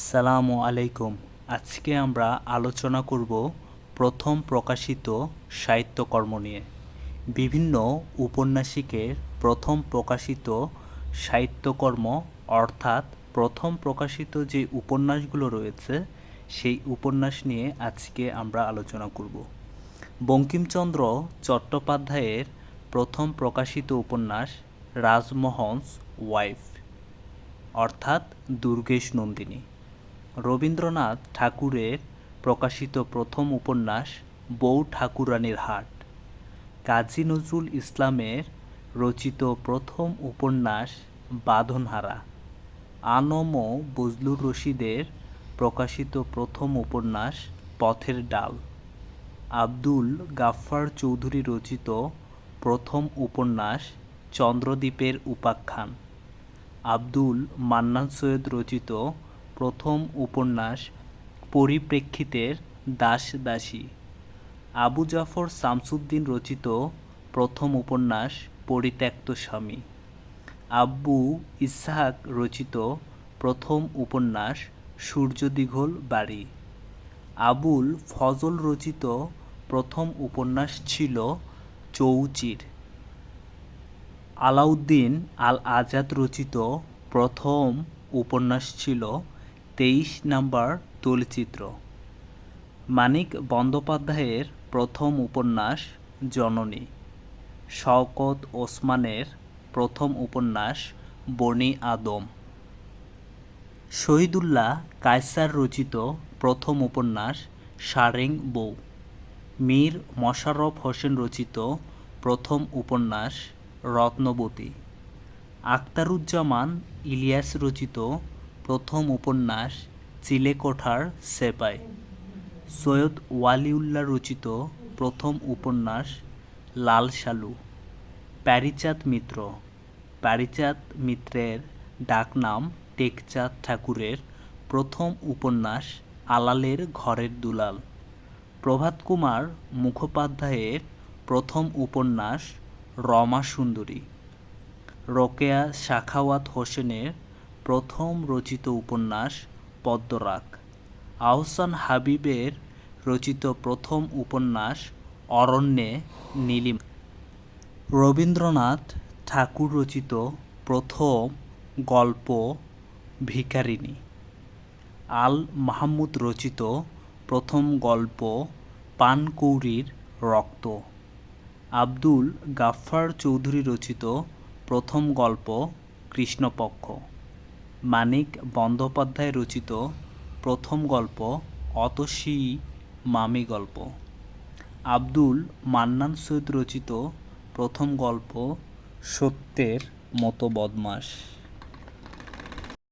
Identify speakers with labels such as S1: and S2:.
S1: আসসালামু আলাইকুম। আজকে আমরা আলোচনা করব প্রথম প্রকাশিত সাহিত্যকর্ম নিয়ে। বিভিন্ন উপন্যাসিকের প্রথম প্রকাশিত সাহিত্যকর্ম, অর্থাৎ প্রথম প্রকাশিত যে উপন্যাসগুলো রয়েছে, সেই উপন্যাস নিয়ে আজকে আমরা আলোচনা করব। বঙ্কিমচন্দ্র চট্টোপাধ্যায়ের প্রথম প্রকাশিত উপন্যাস, রাজমোহনস ওয়াইফ, অর্থাৎ দুর্গেশ নন্দিনী। রবীন্দ্রনাথ ঠাকুরের প্রকাশিত প্রথম উপন্যাস বউ ঠাকুরানীর হাট। কাজী নজরুল ইসলামের রচিত প্রথম উপন্যাস বাঁধনহারা। আনম বজলুর রশিদের প্রকাশিত প্রথম উপন্যাস পথের ডাল। আব্দুল গাফফার চৌধুরী রচিত প্রথম উপন্যাস চন্দ্রদ্বীপের উপাখ্যান। আব্দুল মান্নান সৈয়দ রচিত প্রথম উপন্যাস পরিপ্রেক্ষিতের দাস দাসী আবু জাফর শামসুদ্দিন রচিত প্রথম উপন্যাস পরিত্যক্ত স্বামী। আব্বু ইসহাক রচিত প্রথম উপন্যাস সূর্যদীঘল বাড়ি। আবুল ফজল রচিত প্রথম উপন্যাস ছিল চৌচির। আলাউদ্দিন আল আজাদ রচিত প্রথম উপন্যাস ছিল তেইশ নাম্বার তৈলচিত্র মানিক বন্দ্যোপাধ্যায়ের প্রথম উপন্যাস জননী। শওকত ওসমানের প্রথম উপন্যাস বনি আদম। শহীদুল্লাহ কায়সার রচিত প্রথম উপন্যাস সারেং বউ। মীর মশাররফ হোসেন রচিত প্রথম উপন্যাস রত্নবতী। আখতারুজ্জামান ইলিয়াস রচিত প্রথম উপন্যাস চিলেকোঠার সেপাই। সৈয়দ ওয়ালিউল্লাহ রচিত প্রথম উপন্যাস লাল সালু প্যারিচাঁদ মিত্র। প্যারিচাঁদ মিত্রের ডাকনাম টেকচাঁদ ঠাকুরের প্রথম উপন্যাস আলালের ঘরের দুলাল। প্রভাত কুমার মুখোপাধ্যায়ের প্রথম উপন্যাস রমা সুন্দরী রোকেয়া শাখাওয়াত হোসেনের প্রথম রচিত উপন্যাস পদ্মরাগ। আহসান হাবিবের রচিত প্রথম উপন্যাস অরণ্যে নীলিম। রবীন্দ্রনাথ ঠাকুর রচিত প্রথম গল্প ভিখারিণী। আল মাহমুদ রচিত প্রথম গল্প পানকৌড়ির রক্ত। আব্দুল গাফফার চৌধুরী রচিত প্রথম গল্প কৃষ্ণপক্ষ। মানিক বন্দ্যোপাধ্যায় রচিত প্রথম গল্প, অতসী মামি গল্প। আব্দুল মান্নান সৈয়দ রচিত প্রথম গল্প, সত্যের মতো বদমাস